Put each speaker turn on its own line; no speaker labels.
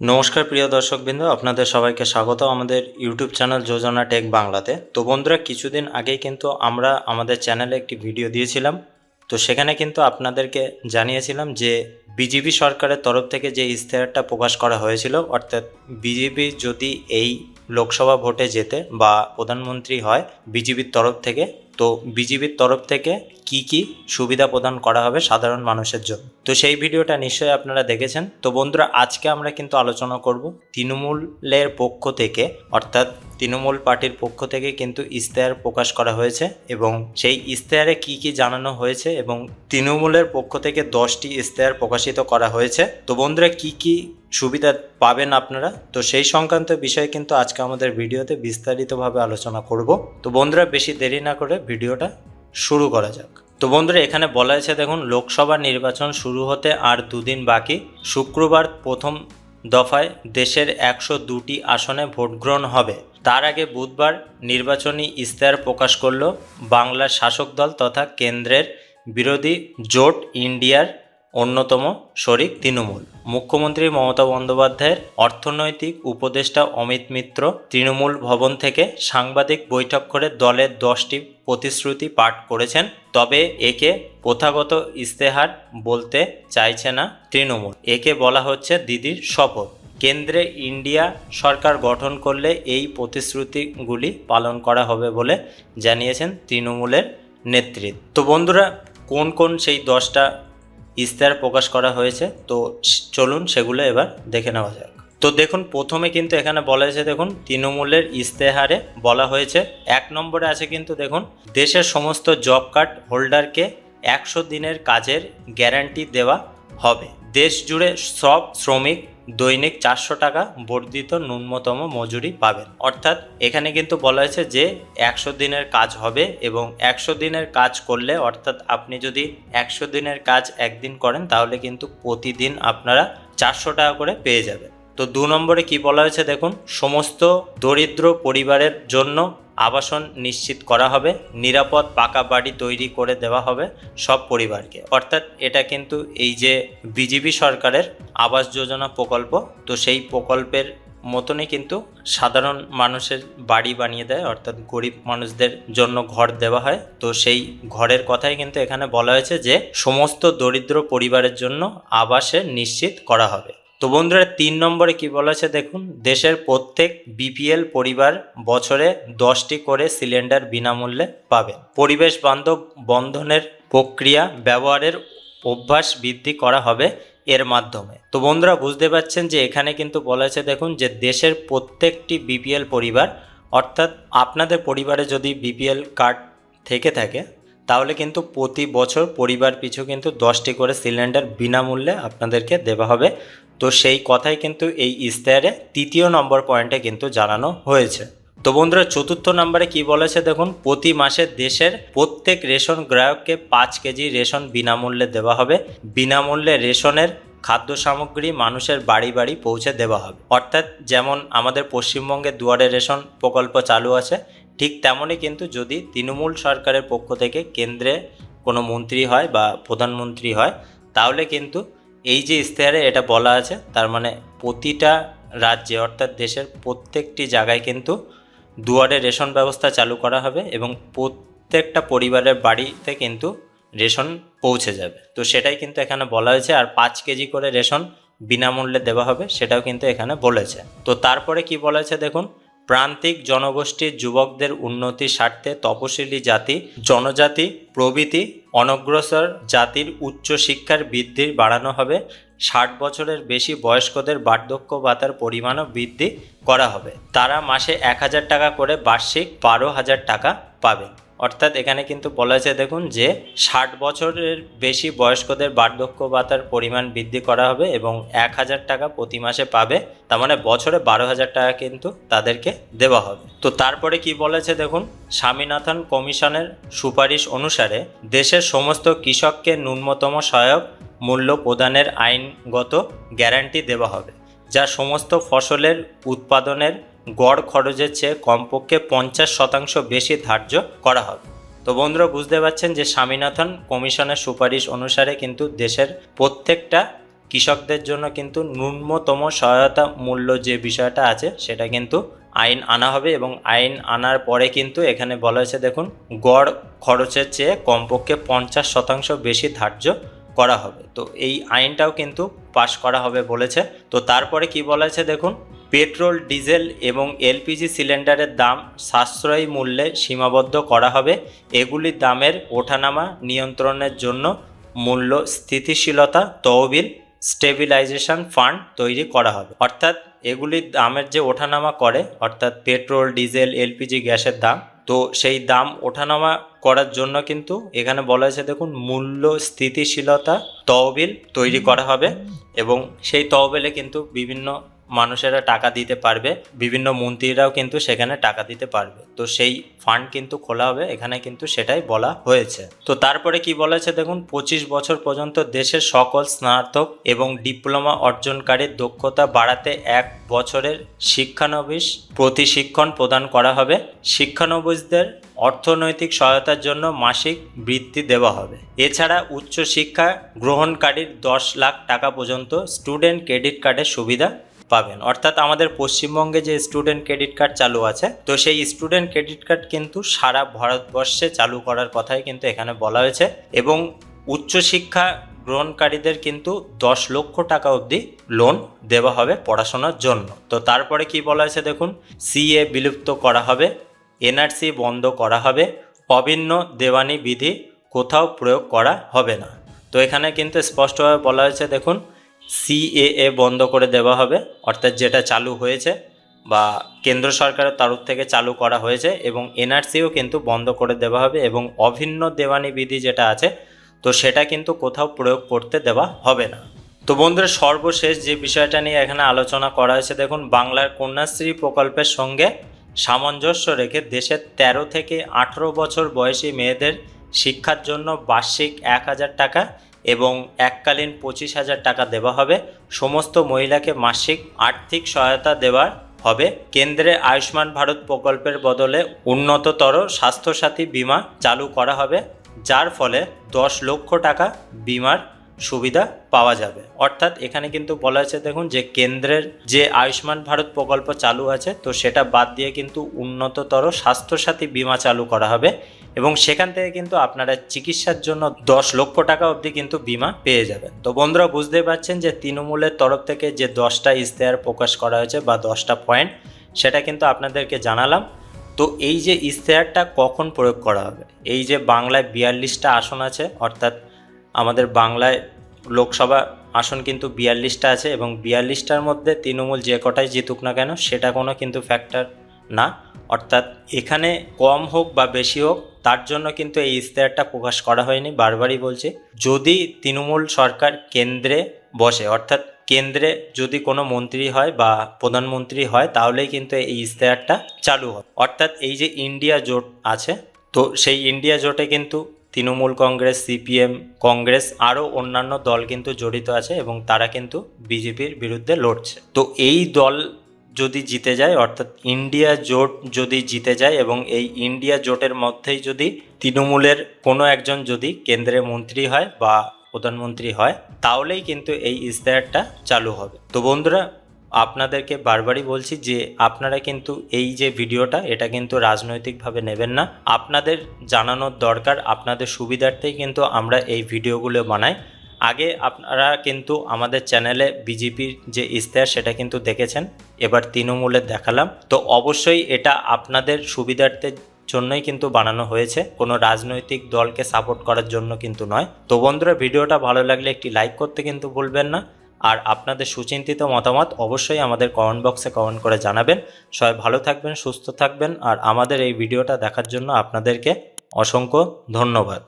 নমস্কার প্রিয় দর্শকবৃন্দ, আপনাদের সবাইকে স্বাগত আমাদের ইউটিউব চ্যানেল যোজনা টেক বাংলাতে। তো বন্ধুরা, কিছুদিন আগেই কিন্তু আমরা আমাদের চ্যানেলে একটি ভিডিও দিয়েছিলাম। তো সেখানে কিন্তু আপনাদেরকে জানিয়েছিলাম যে বিজেপি সরকারের তরফ থেকে যে ইশতেহারটা প্রকাশ করা হয়েছিল, অর্থাৎ বিজেপি যদি এই লোকসভা ভোটে যেতে বা প্রধানমন্ত্রী হয় বিজেপির তরফ থেকে তো বিজিবির তরফ থেকে কি কি সুবিধা প্রদান করা হবে সাধারণ মানুষের জন্য? তো সেই ভিডিওটা নিশ্চয়ই আপনারা দেখেছেন। তো বন্ধুরা, আজকে আমরা কিন্তু আলোচনা করব তৃণমূলের পক্ষ থেকে, অর্থাৎ তৃণমূল পার্টির পক্ষ থেকে কিন্তু ইশতেহার প্রকাশ করা হয়েছে এবং সেই ইশতেহারে কি কি জানানো হয়েছে এবং তৃণমূলের পক্ষ থেকে দশটি ইশতেহার প্রকাশিত করা হয়েছে। তো বন্ধুরা, কি কি সুবিধা পাবেন আপনারা? তো সেই সংক্রান্ত বিষয়ে কিন্তু আজকে আমাদের ভিডিওতে বিস্তারিতভাবে আলোচনা করব। তো বন্ধুরা, বেশি দেরি না করে ভিডিওটা শুরু করা যাক। তো বন্ধুরা, এখানে বলা হয়েছে, দেখুন, লোকসভা নির্বাচন শুরু হতে আর দুদিন বাকি। শুক্রবার প্রথম দফায় দেশের একশো দুটি আসনে ভোটগ্রহণ হবে। তার আগে বুধবার নির্বাচনী ইশতেহার প্রকাশ করল বাংলার শাসক দল তথা কেন্দ্রের বিরোধী জোট ইন্ডিয়ার অন্যতম শরিক তৃণমূল। মুখ্যমন্ত্রী মমতা বন্দ্যোপাধ্যায়ের অর্থনৈতিক উপদেষ্টা অমিত মিত্র তৃণমূল ভবন থেকে সাংবাদিক বৈঠক করে দলের দশটি প্রতিশ্রুতি পাঠ করেছেন, তবে একে প্রথাগত ইস্তেহার বলতে চাইছে না তৃণমূল। একে বলা হচ্ছে দিদির শপথ। কেন্দ্রে ইন্ডিয়া সরকার গঠন করলে এই প্রতিশ্রুতিগুলি পালন করা হবে বলে জানিয়েছেন তৃণমূলের নেতৃত্ব। তো বন্ধুরা, কোন কোন সেই দশটা ইশতেহার প্রকাশ করা হয়েছে। তো চলুন সেগুলো এবার দেখে নেওয়া যাক। তো দেখুন, প্রথমে কিন্তু এখানে বলা হয়েছে, দেখুন, তৃণমূলের ইস্তেহারে বলা হয়েছে, এক নম্বরে আছে কিন্তু, দেখুন, দেশের সমস্ত জব কার্ড হোল্ডারকে একশো দিনের কাজের গ্যারান্টি দেওয়া হবে। দেশ জুড়ে সব শ্রমিক দৈনিক চারশো টাকা বর্ধিত ন্যূনতম মজুরি পাবেন। অর্থাৎ এখানে কিন্তু বলা হয়েছে যে একশো দিনের কাজ হবে এবং একশো দিনের কাজ করলে অর্থাৎ আপনি যদি একশো দিনের কাজ একদিন করেন তাহলে কিন্তু প্রতিদিন আপনারা চারশো টাকা করে পেয়ে যাবেন। তো দু নম্বরে কি বলা হয়েছে দেখুন, সমস্ত দরিদ্র পরিবারের জন্য আবাসন নিশ্চিত করা হবে, নিরাপদ পাকা বাড়ি তৈরি করে দেওয়া হবে সব পরিবারকে। অর্থাৎ এটা কিন্তু এই যে বিজেপি সরকারের আবাস যোজনা প্রকল্প, তো সেই প্রকল্পের মতনই কিন্তু সাধারণ মানুষের বাড়ি বানিয়ে দেয়, অর্থাৎ গরিব মানুষদের জন্য ঘর দেওয়া হয়। তো সেই ঘরের কথাই কিন্তু এখানে বলা হয়েছে যে সমস্ত দরিদ্র পরিবারের জন্য আবাসের নিশ্চিত করা হবে। তো বন্ধুরা, তিন নম্বরে কি বলেছে দেখুন, দেশের প্রত্যেক বিপিএল পরিবার বছরে দশটি করে সিলিন্ডার বিনামূল্যে পাবেন। পরিবেশ বান্ধব বন্ধনের প্রক্রিয়া ব্যবহারের অভ্যাস বৃদ্ধি করা হবে এর মাধ্যমে। তো বন্ধুরা, বুঝতে পারছেন যে এখানে কিন্তু বলা আছে দেখুন যে দেশের প্রত্যেকটি বিপিএল পরিবার, অর্থাৎ আপনাদের পরিবারে যদি বিপিএল কার্ড থেকে থাকে, তাহলে কিন্তু প্রতি বছর পরিবার পিছু কিন্তু দশটি করে সিলিন্ডার বিনামূল্যে আপনাদেরকে দেওয়া হবে। তো সেই কথাই কিন্তু এই ইশতেহারে তৃতীয় নম্বর পয়েন্টে কিন্তু জানানো হয়েছে। তো বন্ধুরা, চতুর্থ নম্বরে কি বলেছে দেখুন, প্রতি মাসে দেশের প্রত্যেক রেশন গ্রাহককে পাঁচ কেজি রেশন বিনামূল্যে দেওয়া হবে। বিনামূল্যে রেশনের খাদ্য সামগ্রী মানুষের বাড়ি বাড়ি পৌঁছে দেওয়া হবে। অর্থাৎ যেমন আমাদের পশ্চিমবঙ্গে দুয়ারে রেশন প্রকল্প চালু আছে, ঠিক তেমনই কিন্তু যদি তৃণমূল সরকারের পক্ষ থেকে কেন্দ্রে কোনো মন্ত্রী হয় বা প্রধানমন্ত্রী হয়, তাহলে কিন্তু এই যে ইশতেহারে এটা বলা আছে, তার মানে প্রতিটা রাজ্যে, অর্থাৎ দেশের প্রত্যেকটি জায়গায় কিন্তু দুয়ারে রেশন ব্যবস্থা চালু করা হবে এবং প্রত্যেকটা পরিবারের বাড়িতে কিন্তু রেশন পৌঁছে যাবে। তো সেটাই কিন্তু এখানে বলা হয়েছে, আর পাঁচ কেজি করে রেশন বিনামূল্যে দেওয়া হবে, সেটাও কিন্তু এখানে বলেছে। তো তারপরে কি বলা হয়েছে দেখুন, প্রান্তিক জনগোষ্ঠীর যুবকদের উন্নতি স্বার্থে তপশিলি জাতি, জনজাতি, প্রভৃতি অনগ্রসর জাতির উচ্চ শিক্ষার বৃদ্ধি বাড়ানো হবে, ষাট বছরের বেশি বয়স্কদের বার্ধক্য ভাতার পরিমাণও বৃদ্ধি করা হবে। তারা মাসে এক হাজার টাকা করে বার্ষিক বারো হাজার টাকা পাবে। অর্থাৎ এখানে কিন্তু বলা হয়েছে, দেখুন, যে ষাট বছরের বেশি বয়স্কদের বার্ধক্য ভাতার পরিমাণ বৃদ্ধি করা হবে এবং এক হাজার টাকা প্রতি মাসে পাবে। তার মানে বছরে বারো হাজার টাকা কিন্তু তাদেরকে দেওয়া হবে। তো তারপরে কি বলেছে দেখুন, স্বামীনাথন কমিশনের সুপারিশ অনুসারে দেশের সমস্ত কৃষককে ন্যূনতম সহায়ক মূল্য প্রদানের আইনগত গ্যারান্টি দেওয়া হবে, যা সমস্ত ফসলের উৎপাদনের গড় খরচের চেয়ে কমপক্ষে পঞ্চাশ শতাংশ বেশি ধার্য করা হবে। তো বন্ধুরা, বুঝতে পারছেন যে স্বামীনাথন কমিশনের সুপারিশ অনুসারে কিন্তু দেশের প্রত্যেকটা কৃষকদের জন্য কিন্তু ন্যূনতম সহায়তা মূল্য যে বিষয়টা আছে, সেটা কিন্তু আইন আনা হবে এবং আইন আনার পরে কিন্তু এখানে বলা হয়েছে, দেখুন, গড় খরচের চেয়ে কমপক্ষে পঞ্চাশ শতাংশ বেশি ধার্য করা হবে। তো এই আইনটাও কিন্তু পাশ করা হবে বলেছে। তো তারপরে কি বলা হয়েছে, দেখুন পেট্রোল, ডিজেল এবং এলপিজি সিলিন্ডারের দাম সাশ্রয়ী মূল্যে সীমাবদ্ধ করা হবে। এগুলির দামের ওঠানামা নিয়ন্ত্রণের জন্য মূল্য স্থিতিশীলতা তহবিল স্টেবিলাইজেশন ফান্ড তৈরি করা হবে। অর্থাৎ এগুলির দামের যে ওঠানামা করে, অর্থাৎ পেট্রোল, ডিজেল, এলপিজি, গ্যাসের দাম, তো সেই দাম ওঠানামা করার জন্য কিন্তু এখানে বলা হয়েছে, দেখুন, মূল্য স্থিতিশীলতা তহবিল তৈরি করা হবে এবং সেই তহবিলে কিন্তু বিভিন্ন মানুষেরা টাকা দিতে পারবে, বিভিন্ন মন্ত্রীরাও কিন্তু সেখানে টাকা দিতে পারবে। তো সেই ফান্ড কিন্তু খোলা হবে, এখানে কিন্তু সেটাই বলা হয়েছে। তো তারপরে কি বলেছে দেখুন, পঁচিশ বছর পর্যন্ত দেশের সকল স্নাতক এবং ডিপ্লোমা অর্জনকারীর দক্ষতা বাড়াতে এক বছরের শিক্ষানবিশ প্রতিশিক্ষণ প্রদান করা হবে। শিক্ষানবিশদের অর্থনৈতিক সহায়তার জন্য মাসিক বৃত্তি দেওয়া হবে। এছাড়া উচ্চশিক্ষা গ্রহণকারীর দশ লাখ টাকা পর্যন্ত স্টুডেন্ট ক্রেডিট কার্ডের সুবিধা পাবেন। অর্থাৎ আমাদের পশ্চিমবঙ্গে যে স্টুডেন্ট ক্রেডিট কার্ড চালু আছে, তো সেই স্টুডেন্ট ক্রেডিট কার্ড কিন্তু সারা ভারতবর্ষে চালু করার কথাই কিন্তু এখানে বলা হয়েছে এবং উচ্চশিক্ষা গ্রহণকারীদের কিন্তু দশ লক্ষ টাকা অবধি লোন দেওয়া হবে পড়াশোনার জন্য। তো তারপরে কি বলা হয়েছে দেখুন সিএ বিলুপ্ত করা হবে এনআরসি বন্ধ করা হবে, অভিন্ন দেওয়ানি বিধি কোথাও প্রয়োগ করা হবে না। তো এখানে কিন্তু স্পষ্টভাবে বলা হয়েছে দেখুন সিএএ বন্ধ করে দেওয়া হবে, অর্থাৎ যেটা চালু হয়েছে বা কেন্দ্র সরকারের তরফ থেকে চালু করা হয়েছে এবং এনআরসিও কিন্তু বন্ধ করে দেওয়া হবে এবং অভিন্ন দেওয়ানি বিধি যেটা আছে, তো সেটা কিন্তু কোথাও প্রয়োগ করতে দেওয়া হবে না। তো বন্ধুরা, সর্বশেষ যে বিষয়টা নিয়ে এখানে আলোচনা করা হয়েছে, দেখুন, বাংলার কন্যাশ্রী প্রকল্পের সঙ্গে সামঞ্জস্য রেখে দেশের ১৩ থেকে আঠেরো বছর বয়সী মেয়েদের শিক্ষার জন্য বার্ষিক এক হাজার টাকা এবং এককালীন পঁচিশ হাজার টাকা দেওয়া হবে। সমস্ত মহিলাকে মাসিক আর্থিক সহায়তা দেওয়ার হবে। কেন্দ্রে আয়ুষ্মান ভারত প্রকল্পের বদলে উন্নততর স্বাস্থ্যসাথী বিমা চালু করা হবে, যার ফলে দশ লক্ষ টাকা বিমার সুবিধা পাওয়া যাবে। অর্থাৎ এখানে কিন্তু বলা হয়েছে দেখুন, যে কেন্দ্রের যে আয়ুষ্মান ভারত প্রকল্প চালু আছে, তো সেটা বাদ দিয়ে কিন্তু উন্নততর স্বাস্থ্যসাথী বিমা চালু করা হবে এবং সেখান থেকে কিন্তু আপনারা চিকিৎসার জন্য দশ লক্ষ টাকা অবধি কিন্তু বিমা পেয়ে যাবেন। তো বন্ধুরা বুঝতে পারছেন যে তৃণমূলের তরফ থেকে যে দশটা ইশতেহার প্রকাশ করা হয়েছে বা দশটা পয়েন্ট, সেটা কিন্তু আপনাদেরকে জানালাম। তো এই যে ইশতেহারটা কখন প্রয়োগ করা হবে? এই যে বাংলায় বিয়াল্লিশটা আসন আছে, অর্থাৎ আমাদের বাংলায় লোকসভা আসন কিন্তু বিয়াল্লিশটা আছে এবং বিয়াল্লিশটার মধ্যে তৃণমূল যে কটাই জিতুক না কেন, সেটা কোনো কিন্তু ফ্যাক্টর না। অর্থাৎ এখানে কম হোক বা বেশি হোক, তার জন্য কিন্তু এই ইশতেহারটা প্রকাশ করা হয়নি, বারবারই বলছি। যদি তৃণমূল সরকার কেন্দ্রে বসে, অর্থাৎ কেন্দ্রে যদি কোনো মন্ত্রী হয় বা প্রধানমন্ত্রী হয়, তাহলেই কিন্তু এই ইশতেহারটা চালু হয় অর্থাৎ এই যে ইন্ডিয়া জোট আছে, তো সেই ইন্ডিয়া জোটে কিন্তু তৃণমূল কংগ্রেস, সিপিএম কংগ্রেস আরও অন্যান্য দল কিন্তু জড়িত আছে এবং তারা কিন্তু বিজেপির বিরুদ্ধে লড়ছে। তো এই দল যদি জিতে যায়, অর্থাৎ ইন্ডিয়া জোট যদি জিতে যায় এবং এই ইন্ডিয়া জোটের মধ্যেই যদি তৃণমূলের কোনো একজন যদি কেন্দ্রের মন্ত্রী হয় বা প্রধানমন্ত্রী হয়, তাহলেই কিন্তু এই ইশতেহারটা চালু হবে। তো বন্ধুরা আপনাদেরকে বারবারই বলছি যে আপনারা কিন্তু এই যে ভিডিওটা, এটা কিন্তু রাজনৈতিকভাবে নেবেন না। আপনাদের জানানোর দরকার, আপনাদের সুবিধার্থেই কিন্তু আমরা এই ভিডিওগুলো বানাই। আগে আপনারা কিন্তু আমাদের চ্যানেলে বিজেপির যে ইশতেহার, সেটা কিন্তু দেখেছেন। এবার তৃণমূলের দেখালাম। তো অবশ্যই এটা আপনাদের সুবিধার্থের জন্যই কিন্তু বানানো হয়েছে। কোনো রাজনৈতিক দলকে সাপোর্ট করার জন্য কিন্তু নয়। তো বন্ধুরা, ভিডিওটা ভালো লাগলে একটি লাইক করতে কিন্তু ভুলবেন না। আর আপনাদের সুচিন্তিত মতামত অবশ্যই আমাদের কমেন্ট বক্সে কমেন্ট করে জানাবেন। সবাই ভালো থাকবেন, সুস্থ থাকবেন, আর আমাদের এই ভিডিওটা দেখার জন্য আপনাদেরকে অসংখ্য ধন্যবাদ।